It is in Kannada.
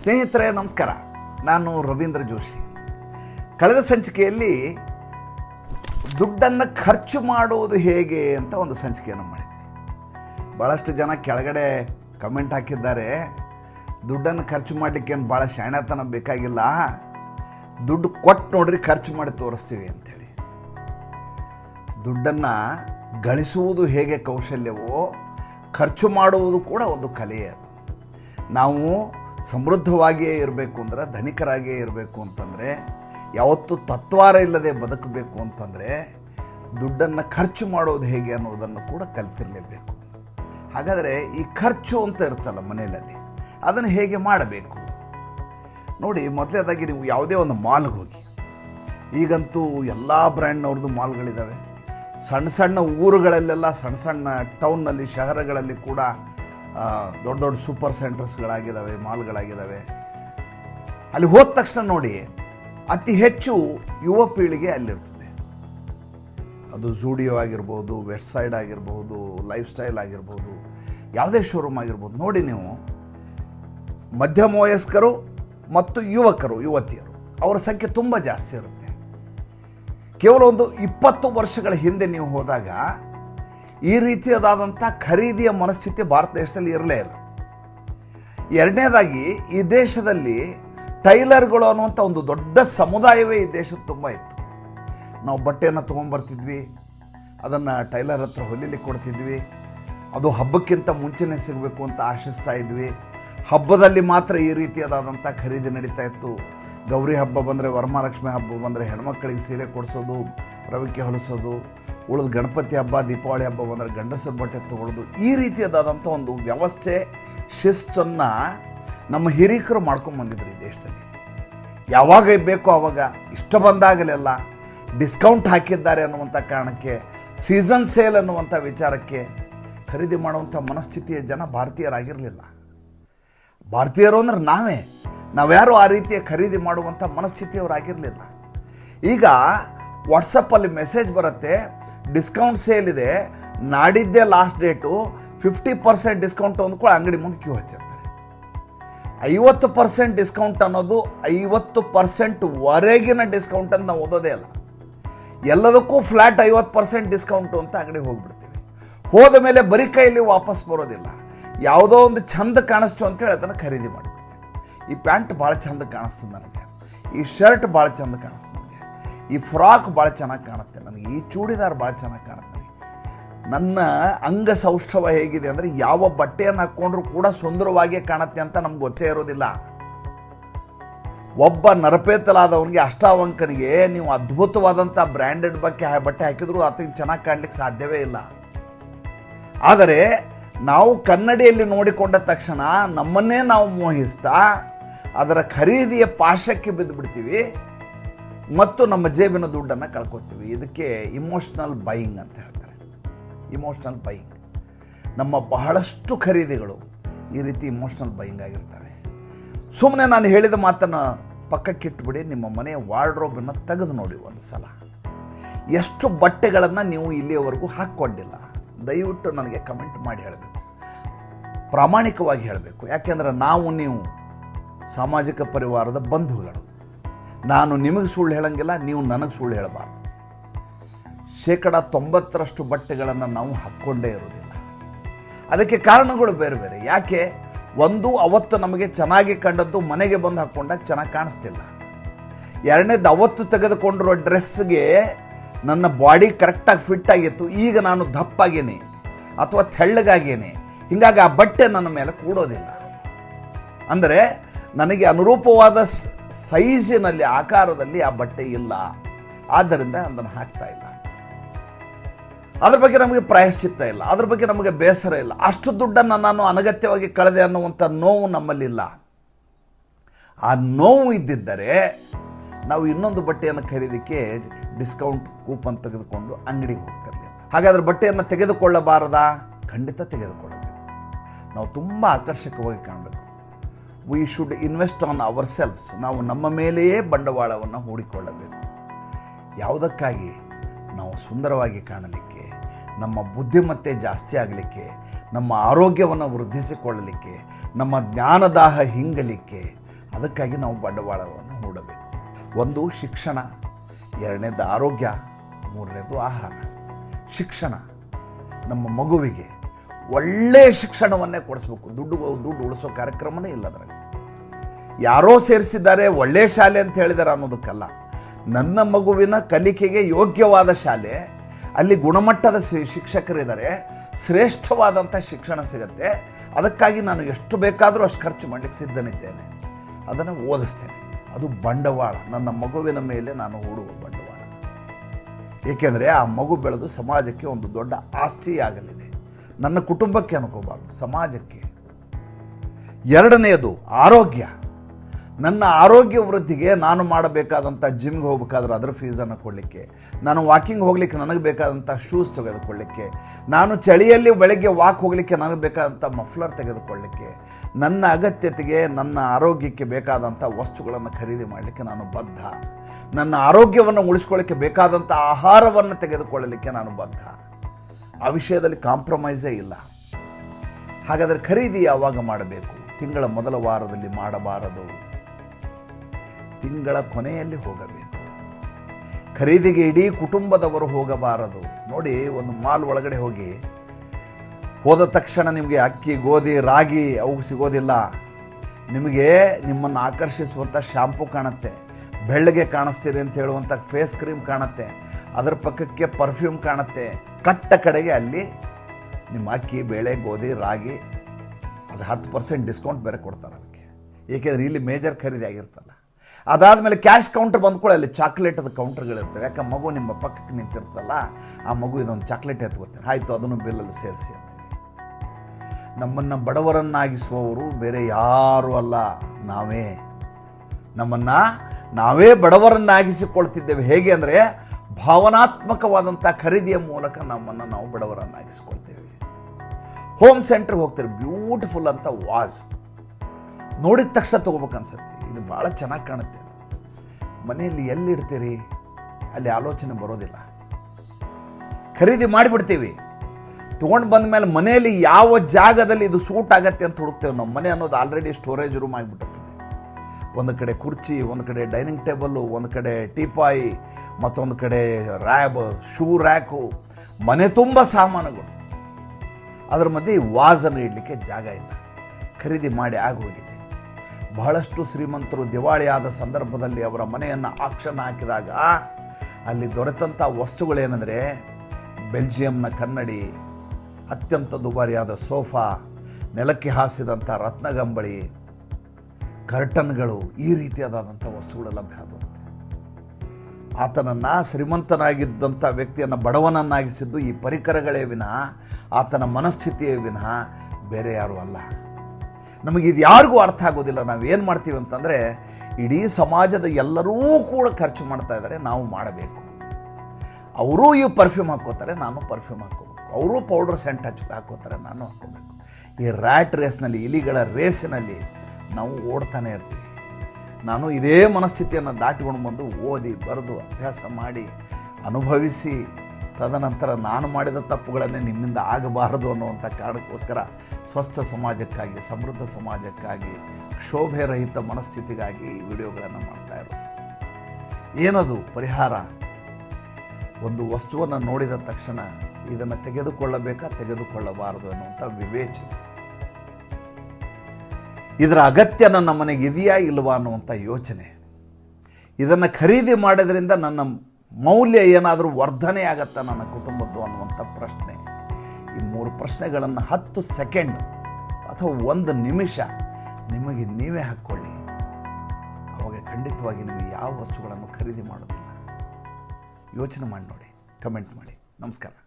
ಸ್ನೇಹಿತರೆ, ನಮಸ್ಕಾರ. ನಾನು ರವೀಂದ್ರ ಜೋಶಿ. ಕಳೆದ ಸಂಚಿಕೆಯಲ್ಲಿ ದುಡ್ಡನ್ನು ಖರ್ಚು ಮಾಡುವುದು ಹೇಗೆ ಅಂತ ಒಂದು ಸಂಚಿಕೆಯನ್ನು ಮಾಡಿದ್ವಿ. ಭಾಳಷ್ಟು ಜನ ಕೆಳಗಡೆ ಕಮೆಂಟ್ ಹಾಕಿದ್ದಾರೆ, ದುಡ್ಡನ್ನು ಖರ್ಚು ಮಾಡಲಿಕ್ಕೇನು ಭಾಳ ಶಾಣತನ ಬೇಕಾಗಿಲ್ಲ? ದುಡ್ಡು ಕೊಟ್ಟು ನೋಡ್ರಿ ಖರ್ಚು ಮಾಡಿ ತೋರಿಸ್ತೀವಿ ಅಂಥೇಳಿ ದುಡ್ಡನ್ನು ಗಳಿಸುವುದು ಹೇಗೆ ಕೌಶಲ್ಯವೋ, ಖರ್ಚು ಮಾಡುವುದು ಕೂಡ ಒಂದು ಕಲೆಯೇ ನಾವು ಸಮೃದ್ಧವಾಗಿಯೇ ಇರಬೇಕು ಅಂದ್ರೆ, ಧನಿಕರಾಗಿಯೇ ಇರಬೇಕು ಅಂತಂದರೆ, ಯಾವತ್ತೂ ತತ್ವಾರ ಇಲ್ಲದೆ ಬದುಕಬೇಕು ಅಂತಂದರೆ, ದುಡ್ಡನ್ನು ಖರ್ಚು ಮಾಡೋದು ಹೇಗೆ ಅನ್ನೋದನ್ನು ಕೂಡ ಕಲ್ತಿರಲೇಬೇಕು. ಹಾಗಾದರೆ ಈ ಖರ್ಚು ಅಂತ ಇರುತ್ತಲ್ಲ ಮನೆಯಲ್ಲಿ, ಅದನ್ನು ಹೇಗೆ ಮಾಡಬೇಕು? ನೋಡಿ, ಮೊದಲೇದಾಗಿ ನೀವು ಯಾವುದೇ ಒಂದು ಮಾಲ್ಗೆ ಹೋಗಿ. ಈಗಂತೂ ಎಲ್ಲ ಬ್ರ್ಯಾಂಡ್ನವ್ರದ್ದು ಮಾಲ್ಗಳಿದ್ದಾವೆ ಸಣ್ಣ ಸಣ್ಣ ಊರುಗಳಲ್ಲೆಲ್ಲ, ಸಣ್ಣ ಸಣ್ಣ ಟೌನ್ನಲ್ಲಿ ಶಹರಗಳಲ್ಲಿ ಕೂಡ ದೊಡ್ಡ ದೊಡ್ಡ ಸೂಪರ್ ಸೆಂಟರ್ಸ್ಗಳಾಗಿದ್ದಾವೆ ಮಾಲ್ಗಳಾಗಿದ್ದಾವೆ ಅಲ್ಲಿ ಹೋದ ತಕ್ಷಣ ನೋಡಿ, ಅತಿ ಹೆಚ್ಚು ಯುವ ಪೀಳಿಗೆ ಅಲ್ಲಿರ್ತದೆ. ಅದು ಝೂಡಿಯೋ ಆಗಿರ್ಬೋದು ವೆಸ್ಟ್ ಸೈಡ್ ಆಗಿರ್ಬೋದು ಲೈಫ್ ಸ್ಟೈಲ್ ಆಗಿರ್ಬೋದು, ಯಾವುದೇ ಶೋರೂಮ್ ಆಗಿರ್ಬೋದು, ನೋಡಿ ನೀವು ಮಧ್ಯಮ ವಯಸ್ಕರು ಮತ್ತು ಯುವಕರು, ಯುವತಿಯರು, ಅವರ ಸಂಖ್ಯೆ ತುಂಬ ಜಾಸ್ತಿ ಇರುತ್ತೆ. ಕೇವಲ ಒಂದು ಇಪ್ಪತ್ತು ವರ್ಷಗಳ ಹಿಂದೆ ನೀವು ಹೋದಾಗ ಈ ರೀತಿಯಾದಂಥ ಖರೀದಿಯ ಮನಸ್ಥಿತಿ ಭಾರತ ದೇಶದಲ್ಲಿ ಇರಲೇ ಇಲ್ಲ. ಎರಡನೇದಾಗಿ, ಈ ದೇಶದಲ್ಲಿ ಟೈಲರ್ಗಳು ಅನ್ನುವಂಥ ಒಂದು ದೊಡ್ಡ ಸಮುದಾಯವೇ ಈ ದೇಶದ ತುಂಬ ಇತ್ತು. ನಾವು ಬಟ್ಟೆಯನ್ನು ತೊಗೊಂಬರ್ತಿದ್ವಿ ಅದನ್ನು ಟೈಲರ್ ಹತ್ರ ಹೊಲಿಲಿಕ್ಕೆ ಕೊಡ್ತಿದ್ವಿ, ಅದು ಹಬ್ಬಕ್ಕಿಂತ ಮುಂಚೆನೇ ಸಿಗಬೇಕು ಅಂತ ಆಶಿಸ್ತಾ ಇದ್ವಿ. ಹಬ್ಬದಲ್ಲಿ ಮಾತ್ರ ಈ ರೀತಿಯಾದಂಥ ಖರೀದಿ ನಡೀತಾ ಇತ್ತು. ಗೌರಿ ಹಬ್ಬ ಬಂದರೆ ವರಮಹಾಲಕ್ಷ್ಮಿ ಹಬ್ಬ ಬಂದರೆ ಹೆಣ್ಮಕ್ಳಿಗೆ ಸೀರೆ ಕೊಡಿಸೋದು, ರವಿಕೆ ಹೊಲಿಸೋದು ಉಳಿದ ಗಣಪತಿ ಹಬ್ಬ, ದೀಪಾವಳಿ ಹಬ್ಬ ಬಂದರೆ ಗಂಡಸರ ಬಟ್ಟೆ ತೊಗೊಳ್ಳೋದು ಈ ರೀತಿಯಾದಂಥ ಒಂದು ವ್ಯವಸ್ಥೆ, ಶಿಸ್ತನ್ನು ನಮ್ಮ ಹಿರೀಕರು ಮಾಡ್ಕೊಂಬಂದಿದ್ರು ಈ ದೇಶದಲ್ಲಿ. ಯಾವಾಗ ಬೇಕೋ ಆವಾಗ ಇಷ್ಟ ಬಂದಾಗಲೆಲ್ಲ ಡಿಸ್ಕೌಂಟ್ ಹಾಕಿದ್ದಾರೆ ಅನ್ನುವಂಥ ಕಾರಣಕ್ಕೆ ಸೀಸನ್ ಸೇಲ್ ಅನ್ನುವಂಥ ವಿಚಾರಕ್ಕೆ ಖರೀದಿ ಮಾಡುವಂಥ ಮನಸ್ಥಿತಿಯ ಜನ ಭಾರತೀಯರಾಗಿರಲಿಲ್ಲ. ಭಾರತೀಯರು ಅಂದ್ರೆ ನಾವೇ. ನಾವ್ಯಾರು ಆ ರೀತಿಯ ಖರೀದಿ ಮಾಡುವಂಥ ಮನಸ್ಥಿತಿಯವರಾಗಿರಲಿಲ್ಲ. ಈಗ ವಾಟ್ಸಪ್ಪಲ್ಲಿ ಮೆಸೇಜ್ ಬರುತ್ತೆ ಡಿಸ್ಕೌಂಟ್ ಸೇಲ್ ಇದೆ. ನಾಡಿದ್ದೇ last date. Fifty percent discount ಅಂದ್ಕೊಳ್ಳಿ ಅಂಗಡಿ ಮುಂದೆ ಕ್ಯೂ ಹಚ್ಚಿರ್ತಾರೆ. ಐವತ್ತು ಪರ್ಸೆಂಟ್ ಡಿಸ್ಕೌಂಟ್ ಅನ್ನೋದು ಐವತ್ತು ಪರ್ಸೆಂಟ್ ವರೆಗಿನ ಡಿಸ್ಕೌಂಟ್ ಅಂತ ನಾವು ಓದೋದೇ ಅಲ್ಲ ಎಲ್ಲದಕ್ಕೂ ಫ್ಲ್ಯಾಟ್ ಐವತ್ತು ಪರ್ಸೆಂಟ್ ಡಿಸ್ಕೌಂಟು ಅಂತ ಅಂಗಡಿಗೆ ಹೋಗ್ಬಿಡ್ತೀವಿ. ಹೋದ ಮೇಲೆ ಬರೀ ಕೈಯಲ್ಲಿ ವಾಪಸ್ ಬರೋದಿಲ್ಲ. ಯಾವುದೋ ಒಂದು ಚಂದ ಕಾಣಿಸ್ತು ಅಂತೇಳಿ ಅದನ್ನು ಖರೀದಿ ಮಾಡಿಬಿಡ್ತೀವಿ. ಈ ಪ್ಯಾಂಟ್ ಭಾಳ ಚಂದ ಕಾಣಿಸ್ತದೆ ನನಗೆ. ಈ ಶರ್ಟ್ ಭಾಳ ಚಂದ ಕಾಣಿಸ್ತದೆ ಈ ಫ್ರಾಕ್ ಭಾಳ ಚೆನ್ನಾಗಿ ಕಾಣುತ್ತೆ. ನನಗೆ ಈ ಚೂಡಿದಾರ್ ಭಾಳ ಚೆನ್ನಾಗಿ ಕಾಣುತ್ತೆ. ನನ್ನ ಅಂಗ ಸೌಷ್ಠವ ಹೇಗಿದೆ ಅಂದರೆ ಯಾವ ಬಟ್ಟೆಯನ್ನು ಹಾಕ್ಕೊಂಡ್ರೂ ಕೂಡ ಸುಂದರವಾಗಿಯೇ ಕಾಣುತ್ತೆ ಅಂತ ನಮ್ಗೆ ಗೊತ್ತೇ ಇರೋದಿಲ್ಲ. ಒಬ್ಬ ನರಪೇತಲಾದವನಿಗೆ ಅಷ್ಟಾವಂಕನಿಗೆ ನೀವು ಅದ್ಭುತವಾದಂಥ ಬ್ರ್ಯಾಂಡೆಡ್ ಬಗ್ಗೆ ಬಟ್ಟೆ ಹಾಕಿದ್ರು ಆತಗೆ ಚೆನ್ನಾಗಿ ಕಾಣಲಿಕ್ಕೆ ಸಾಧ್ಯವೇ ಇಲ್ಲ. ಆದರೆ ನಾವು ಕನ್ನಡಿಯಲ್ಲಿ ನೋಡಿಕೊಂಡ ತಕ್ಷಣ ನಮ್ಮನ್ನೇ ನಾವು ಮೋಹಿಸ್ತಾ ಅದರ ಖರೀದಿಯ ಪಾಶಕ್ಕೆ ಬಿದ್ದು ಬಿಡ್ತೀವಿ ಮತ್ತು ನಮ್ಮ ಜೇಬಿನ ದುಡ್ಡನ್ನು ಕಳ್ಕೊತೀವಿ. ಇದಕ್ಕೆ ಇಮೋಷ್ನಲ್ ಬೈಯಿಂಗ್ ಅಂತ ಹೇಳ್ತಾರೆ. ಇಮೋಷ್ನಲ್ ಬೈಯಿಂಗ್ ನಮ್ಮ ಬಹಳಷ್ಟು ಖರೀದಿಗಳು ಈ ರೀತಿ ಇಮೋಷ್ನಲ್ ಬೈಯಿಂಗ್ ಆಗಿರ್ತವೆ. ಸುಮ್ಮನೆ ನಾನು ಹೇಳಿದ ಮಾತನ್ನು ಪಕ್ಕಕ್ಕಿಟ್ಬಿಡಿ ನಿಮ್ಮ ಮನೆಯ ವಾರ್ಡ್ರೋಬನ್ನು ತೆಗೆದು ನೋಡಿ ಒಂದು ಸಲ. ಎಷ್ಟು ಬಟ್ಟೆಗಳನ್ನು ನೀವು ಇಲ್ಲಿಯವರೆಗೂ ಹಾಕ್ಕೊಂಡಿಲ್ಲ. ದಯವಿಟ್ಟು ನನಗೆ ಕಮೆಂಟ್ ಮಾಡಿ ಹೇಳಬೇಕು. ಪ್ರಾಮಾಣಿಕವಾಗಿ ಹೇಳಬೇಕು. ಯಾಕೆಂದರೆ ನಾವು ನೀವು ಸಾಮಾಜಿಕ ಪರಿವಾರದ ಬಂಧುಗಳು. ನಾನು ನಿಮಗೆ ಸುಳ್ಳು ಹೇಳಂಗಿಲ್ಲ, ನೀವು ನನಗೆ ಸುಳ್ಳು ಹೇಳಬಾರ್ದು. ಶೇಕಡ ತೊಂಬತ್ತರಷ್ಟು ಬಟ್ಟೆಗಳನ್ನು ನಾವು ಹಾಕ್ಕೊಂಡೇ ಇರೋದಿಲ್ಲ ಅದಕ್ಕೆ ಕಾರಣಗಳು ಬೇರೆ ಬೇರೆ. ಯಾಕೆ? ಒಂದು, ಅವತ್ತು ನಮಗೆ ಚೆನ್ನಾಗಿ ಕಂಡದ್ದು ಮನೆಗೆ ಬಂದು ಹಾಕ್ಕೊಂಡಾಗ ಚೆನ್ನಾಗಿ ಕಾಣಿಸ್ತಿಲ್ಲ. ಎರಡನೇದು, ಅವತ್ತು ತೆಗೆದುಕೊಂಡಿರೋ ಡ್ರೆಸ್ಗೆ ನನ್ನ ಬಾಡಿ ಕರೆಕ್ಟಾಗಿ ಫಿಟ್ ಆಗಿತ್ತು, ಈಗ ನಾನು ದಪ್ಪಾಗೇನೆ ಅಥವಾ ತೆಳ್ಳಗಾಗೇನೆ. ಹೀಗಾಗಿ ಆ ಬಟ್ಟೆ ನನ್ನ ಮೇಲೆ ಕೂಡೋದಿಲ್ಲ. ಅಂದರೆ ನನಗೆ ಅನುರೂಪವಾದ ಸೈಜಿನಲ್ಲಿ ಆಕಾರದಲ್ಲಿ ಆ ಬಟ್ಟೆ ಇಲ್ಲ. ಆದ್ದರಿಂದ ಅದನ್ನು ಹಾಕ್ತಾ ಇಲ್ಲ. ಅದ್ರ ಬಗ್ಗೆ ನಮಗೆ ಪ್ರಾಯಶ್ಚಿತ್ತ ಇಲ್ಲ. ಅದ್ರ ಬಗ್ಗೆ ನಮಗೆ ಬೇಸರ ಇಲ್ಲ. ಅಷ್ಟು ದುಡ್ಡನ್ನು ನಾನು ಅನಗತ್ಯವಾಗಿ ಕಳೆದೆ ಅನ್ನುವಂಥ ನೋವು ನಮ್ಮಲ್ಲಿಲ್ಲ ಆ ನೋವು ಇದ್ದಿದ್ದರೆ ನಾವು ಇನ್ನೊಂದು ಬಟ್ಟೆಯನ್ನು ಖರೀದಿಕ್ಕೆ ಡಿಸ್ಕೌಂಟ್ ಕೂಪನ್ ತೆಗೆದುಕೊಂಡು ಅಂಗಡಿಗೆ ಹೋಗ್ತಿರಲಿಲ್ಲ ಹಾಗಾದ್ರೆ ಬಟ್ಟೆಯನ್ನು ತೆಗೆದುಕೊಳ್ಳಬಾರದಾ? ಖಂಡಿತ ತೆಗೆದುಕೊಳ್ಳಬೇಕು. ನಾವು ತುಂಬ ಆಕರ್ಷಕವಾಗಿ ಕಾಣಬೇಕು. We should invest on ourselves ನಾವು ನಮ್ಮ ಮೇಲೆಯೇ ಬಂಡವಾಳವನ್ನು ಹೂಡಿಕೊಳ್ಳಬೇಕು. ಯಾವುದಕ್ಕಾಗಿ? ನಾವು ಸುಂದರವಾಗಿ ಕಾಣಲಿಕ್ಕೆ, ನಮ್ಮ ಬುದ್ಧಿಮತ್ತೆ ಜಾಸ್ತಿ ಆಗಲಿಕ್ಕೆ, ನಮ್ಮ ಆರೋಗ್ಯವನ್ನು ವೃದ್ಧಿಸಿಕೊಳ್ಳಲಿಕ್ಕೆ, ನಮ್ಮ ಜ್ಞಾನದಾಹ ಹಿಂಗಲಿಕ್ಕೆ, ಅದಕ್ಕಾಗಿ ನಾವು ಬಂಡವಾಳವನ್ನು ಹೂಡಬೇಕು. ಒಂದು, ಶಿಕ್ಷಣ. ಎರಡನೇದು ಆರೋಗ್ಯ. ಮೂರನೇದು ಆಹಾರ. ಶಿಕ್ಷಣ. ನಮ್ಮ ಮಗುವಿಗೆ ಒಳ್ಳೆಯ ಶಿಕ್ಷಣವನ್ನೇ ಕೊಡಿಸ್ಬೇಕು. ದುಡ್ಡು ದುಡ್ಡು ಉಳಿಸೋ ಕಾರ್ಯಕ್ರಮನೇ ಇಲ್ಲ ಅದರಲ್ಲಿ. ಯಾರೋ ಸೇರಿಸಿದ್ದಾರೆ, ಒಳ್ಳೆ ಶಾಲೆ ಅಂತ ಹೇಳಿದ್ದಾರೆ ಅನ್ನೋದಕ್ಕಲ್ಲ. ನನ್ನ ಮಗುವಿನ ಕಲಿಕೆಗೆ ಯೋಗ್ಯವಾದ ಶಾಲೆ, ಅಲ್ಲಿ ಗುಣಮಟ್ಟದ ಶಿಕ್ಷಕರಿದ್ದಾರೆ, ಶ್ರೇಷ್ಠವಾದಂಥ ಶಿಕ್ಷಣ ಸಿಗುತ್ತೆ. ಅದಕ್ಕಾಗಿ ನಾನು ಎಷ್ಟು ಬೇಕಾದರೂ ಅಷ್ಟು ಖರ್ಚು ಮಾಡಲಿಕ್ಕೆ ಸಿದ್ಧನಿದ್ದೇನೆ. ಅದನ್ನು ಓದಿಸ್ತೇನೆ. ಅದು ಬಂಡವಾಳ. ನನ್ನ ಮಗುವಿನ ಮೇಲೆ ನಾನು ಹೂಡುವ ಬಂಡವಾಳ. ಏಕೆಂದರೆ ಆ ಮಗು ಬೆಳೆದು ಸಮಾಜಕ್ಕೆ ಒಂದು ದೊಡ್ಡ ಆಸ್ತಿ ಆಗಲಿದೆ. ನನ್ನ ಕುಟುಂಬಕ್ಕೆ ಅನ್ಕೋಬಾರ್ದು ಸಮಾಜಕ್ಕೆ. ಎರಡನೆಯದು ಆರೋಗ್ಯ. ನನ್ನ ಆರೋಗ್ಯ ವೃದ್ಧಿಗೆ ನಾನು ಮಾಡಬೇಕಾದಂಥ ಜಿಮ್ಗೆ ಹೋಗ್ಬೇಕಾದ್ರೆ ಅದರ ಫೀಸನ್ನು ಕೊಡಲಿಕ್ಕೆ, ನಾನು ವಾಕಿಂಗ್ ಹೋಗ್ಲಿಕ್ಕೆ ನನಗೆ ಬೇಕಾದಂಥ ಶೂಸ್ ತೆಗೆದುಕೊಳ್ಳಿಕ್ಕೆ, ನಾನು ಚಳಿಯಲ್ಲಿ ಬೆಳಗ್ಗೆ ವಾಕ್ ಹೋಗಲಿಕ್ಕೆ ನನಗೆ ಬೇಕಾದಂಥ ಮಫ್ಲರ್ ತೆಗೆದುಕೊಳ್ಳಿಕ್ಕೆ, ನನ್ನ ಅಗತ್ಯತೆಗೆ, ನನ್ನ ಆರೋಗ್ಯಕ್ಕೆ ಬೇಕಾದಂಥ ವಸ್ತುಗಳನ್ನು ಖರೀದಿ ಮಾಡಲಿಕ್ಕೆ ನಾನು ಬದ್ಧ. ನನ್ನ ಆರೋಗ್ಯವನ್ನು ಉಳಿಸ್ಕೊಳ್ಳಿಕ್ಕೆ ಬೇಕಾದಂಥ ಆಹಾರವನ್ನು ತೆಗೆದುಕೊಳ್ಳಲಿಕ್ಕೆ ನಾನು ಬದ್ಧ. ಆ ವಿಷಯದಲ್ಲಿ ಕಾಂಪ್ರಮೈಸೇ ಇಲ್ಲ. ಹಾಗಾದರೆ ಖರೀದಿ ಯಾವಾಗ ಮಾಡಬೇಕು? ತಿಂಗಳ ಮೊದಲ ವಾರದಲ್ಲಿ ಮಾಡಬಾರದು. ತಿಂಗಳ ಕೊನೆಯಲ್ಲಿ ಹೋಗಬೇಕು. ಖರೀದಿಗೆ ಇಡೀ ಕುಟುಂಬದವರು ಹೋಗಬಾರದು. ನೋಡಿ, ಒಂದು ಮಾಲ್ ಒಳಗಡೆ ಹೋಗಿ, ಹೋದ ತಕ್ಷಣ ನಿಮಗೆ ಅಕ್ಕಿ, ಗೋಧಿ, ರಾಗಿ ಅವು ಸಿಗೋದಿಲ್ಲ. ನಿಮಗೆ ನಿಮ್ಮನ್ನು ಆಕರ್ಷಿಸುವಂಥ ಶಾಂಪು ಕಾಣುತ್ತೆ. ಬೆಳ್ಳಗೆ ಕಾಣಿಸ್ತೀರಿ ಅಂತ ಹೇಳುವಂಥ ಫೇಸ್ ಕ್ರೀಮ್ ಕಾಣುತ್ತೆ. ಅದರ ಪಕ್ಕಕ್ಕೆ ಪರ್ಫ್ಯೂಮ್ ಕಾಣುತ್ತೆ. ಕಟ್ಟ ಕಡೆಗೆ ಅಲ್ಲಿ ನಿಮ್ಮ ಅಕ್ಕಿ, ಬೇಳೆ, ಗೋಧಿ, ರಾಗಿ, ಅದು ಹತ್ತು ಪರ್ಸೆಂಟ್ ಡಿಸ್ಕೌಂಟ್ ಬೇರೆ ಕೊಡ್ತಾರೆ ಅದಕ್ಕೆ. ಏಕೆಂದರೆ ಇಲ್ಲಿ ಮೇಜರ್ ಖರೀದಿ ಆಗಿರ್ತಲ್ಲ. ಅದಾದಮೇಲೆ ಕ್ಯಾಶ್ ಕೌಂಟರ್ ಬಂದ್ಕೊಳ್ಳಿ ಅಲ್ಲಿ ಚಾಕ್ಲೇಟದ ಕೌಂಟರ್ಗಳಿರ್ತವೆ ಯಾಕೆ ಮಗು ನಿಮ್ಮ ಪಕ್ಕಕ್ಕೆ ನಿಂತಿರ್ತಲ್ಲ, ಆ ಮಗು ಇದೊಂದು ಚಾಕ್ಲೇಟ್ ಎತ್ಕೋತಾರೆ ಆಯಿತು, ಅದನ್ನು ಬಿಲ್ಲಲ್ಲಿ ಸೇರಿಸಿ ಅಂತ ನಮ್ಮನ್ನು ಬಡವರನ್ನಾಗಿಸುವವರು ಬೇರೆ ಯಾರೂ ಅಲ್ಲ, ನಾವೇ. ನಮ್ಮನ್ನು ನಾವೇ ಬಡವರನ್ನಾಗಿಸಿಕೊಳ್ತಿದ್ದೇವೆ. ಹೇಗೆ ಅಂದರೆ ಭಾವನಾತ್ಮಕವಾದಂಥ ಖರೀದಿಯ ಮೂಲಕ ನಮ್ಮನ್ನು ನಾವು ಬಡವರನ್ನಾಗಿಸ್ಕೊಳ್ತೇವೆ. ಹೋಮ್ ಸೆಂಟ್ರಿಗೆ ಹೋಗ್ತಾರೆ ಬ್ಯೂಟಿಫುಲ್ ಅಂತ ವಾಸ್ ನೋಡಿದ ತಕ್ಷಣ ತೊಗೋಬೇಕು ಅನ್ಸುತ್ತೆ ಇದು ಭಾಳ ಚೆನ್ನಾಗಿ ಕಾಣುತ್ತೆ ಮನೆಯಲ್ಲಿ ಎಲ್ಲಿಡ್ತೀರಿ ಅಲ್ಲಿ ಆಲೋಚನೆ ಬರೋದಿಲ್ಲ. ಖರೀದಿ ಮಾಡಿಬಿಡ್ತೀವಿ. ತೊಗೊಂಡು ಬಂದ ಮೇಲೆ ಮನೆಯಲ್ಲಿ ಯಾವ ಜಾಗದಲ್ಲಿ ಇದು ಸೂಟ್ ಆಗತ್ತೆ ಅಂತ ಹುಡುಕ್ತೇವೆ ನಮ್ಮ ಮನೆ ಅನ್ನೋದು ಆಲ್ರೆಡಿ ಸ್ಟೋರೇಜ್ ರೂಮ್ ಆಗಿಬಿಟ್ಟಿರ್ತದೆ. ಒಂದು ಕಡೆ ಕುರ್ಚಿ, ಒಂದು ಕಡೆ ಡೈನಿಂಗ್ ಟೇಬಲ್ಲು ಒಂದು ಕಡೆ ಟೀಪಾಯಿ ಮತ್ತೊಂದು ಕಡೆ ರ್ಯಾಬ್, ಶೂ ರ್ಯಾಕು, ಮನೆ ತುಂಬ ಸಾಮಾನುಗಳು. ಅದರ ಮಧ್ಯೆ ವಾಸನ್ನು ಇಡಲಿಕ್ಕೆ ಜಾಗ ಇಲ್ಲ. ಖರೀದಿ ಮಾಡಿ ಆಗೋಗಿದೆ. ಬಹಳಷ್ಟು ಶ್ರೀಮಂತರು ದಿವಾಳಿ ಆದ ಸಂದರ್ಭದಲ್ಲಿ ಅವರ ಮನೆಯನ್ನು ಆಕ್ಷನ್ ಹಾಕಿದಾಗ, ಅಲ್ಲಿ ದೊರೆತಂಥ ವಸ್ತುಗಳೇನೆಂದರೆ ಬೆಲ್ಜಿಯಂನ ಕನ್ನಡಿ, ಅತ್ಯಂತ ದುಬಾರಿಯಾದ ಸೋಫಾ, ನೆಲಕ್ಕೆ ಹಾಸಿದಂಥ ರತ್ನಗಂಬಳಿ, ಕರ್ಟನ್ಗಳು ಈ ರೀತಿಯಾದಂಥ ವಸ್ತುಗಳು ಲಭ್ಯ ಆದವು. ಆತನನ್ನು ಶ್ರೀಮಂತನಾಗಿದ್ದಂಥ ವ್ಯಕ್ತಿಯನ್ನು ಬಡವನನ್ನಾಗಿಸಿದ್ದು ಈ ಪರಿಕರಗಳೇ ವಿನಃ ಆತನ ಮನಸ್ಥಿತಿಯೇ ವಿನಃ ಬೇರೆ ಯಾರೂ ಅಲ್ಲ. ನಮಗೆ ಇದು ಯಾರಿಗೂ ಅರ್ಥ ಆಗೋದಿಲ್ಲ. ನಾವು ಏನು ಮಾಡ್ತೀವಿ ಅಂತಂದರೆ ಇಡೀ ಸಮಾಜದ ಎಲ್ಲರೂ ಕೂಡ ಖರ್ಚು ಮಾಡ್ತಾ ಇದ್ದಾರೆ. ನಾವು ಮಾಡಬೇಕು. ಅವರೂ ಈ ಪರ್ಫ್ಯೂಮ್ ಹಾಕ್ಕೋತಾರೆ, ನಾನು ಪರ್ಫ್ಯೂಮ್ ಹಾಕ್ಕೋಬೇಕು. ಅವರೂ ಪೌಡರ್ ಸೆಂಟ್ ಹಚ್ಚಿ ಹಾಕ್ಕೋತಾರೆ, ನಾನು ಹಾಕ್ಕೋಬೇಕು. ಈ ರ್ಯಾಟ್ ರೇಸ್ನಲ್ಲಿ ಇಲಿಗಳ ರೇಸಿನಲ್ಲಿ ನಾವು ಓಡ್ತಾನೆ ಇರ್ತೀವಿ. ನಾನು ಇದೇ ಮನಸ್ಥಿತಿಯನ್ನು ದಾಟಿಕೊಂಡು ಬಂದು ಓದಿ, ಬರೆದು, ಅಭ್ಯಾಸ ಮಾಡಿ, ಅನುಭವಿಸಿ, ತದನಂತರ ನಾನು ಮಾಡಿದ ತಪ್ಪುಗಳನ್ನೇ ನಿಮ್ಮಿಂದ ಆಗಬಾರದು ಅನ್ನುವಂಥ ಕಾರಣಕ್ಕೋಸ್ಕರ ಸ್ವಸ್ಥ ಸಮಾಜಕ್ಕಾಗಿ, ಸಮೃದ್ಧ ಸಮಾಜಕ್ಕಾಗಿ, ಕ್ಷೋಭೆರಹಿತ ಮನಸ್ಥಿತಿಗಾಗಿ ಈ ವಿಡಿಯೋಗಳನ್ನು ಮಾಡ್ತಾ ಇರೋದು. ಏನದು ಪರಿಹಾರ? ಒಂದು ವಸ್ತುವನ್ನು ನೋಡಿದ ತಕ್ಷಣ ಇದನ್ನು ತೆಗೆದುಕೊಳ್ಳಬೇಕಾ, ತೆಗೆದುಕೊಳ್ಳಬಾರದು ಅನ್ನುವಂಥ ವಿವೇಚನೆ. ಇದರ ಅಗತ್ಯ ನನ್ನ ಮನೆಗೆ ಇದೆಯಾ ಇಲ್ವಾ ಅನ್ನುವಂಥ ಯೋಚನೆ. ಇದನ್ನು ಖರೀದಿ ಮಾಡೋದ್ರಿಂದ ನನ್ನ ಮೌಲ್ಯ ಏನಾದರೂ ವರ್ಧನೆ ಆಗತ್ತಾ ನನ್ನ ಕುಟುಂಬದ್ದು ಅನ್ನುವಂಥ ಪ್ರಶ್ನೆ. ಈ ಮೂರು ಪ್ರಶ್ನೆಗಳನ್ನು ಹತ್ತು ಸೆಕೆಂಡ್ ಅಥವಾ ಒಂದು ನಿಮಿಷ ನಿಮಗೆ ನೀವೇ ಹಾಕ್ಕೊಳ್ಳಿ. ಅವಾಗ ಖಂಡಿತವಾಗಿ ನಿಮಗೆ ಯಾವ ವಸ್ತುಗಳನ್ನು ಖರೀದಿ ಮಾಡೋದಿಲ್ಲ. ಯೋಚನೆ ಮಾಡಿ ನೋಡಿ ಕಮೆಂಟ್ ಮಾಡಿ. ನಮಸ್ಕಾರ.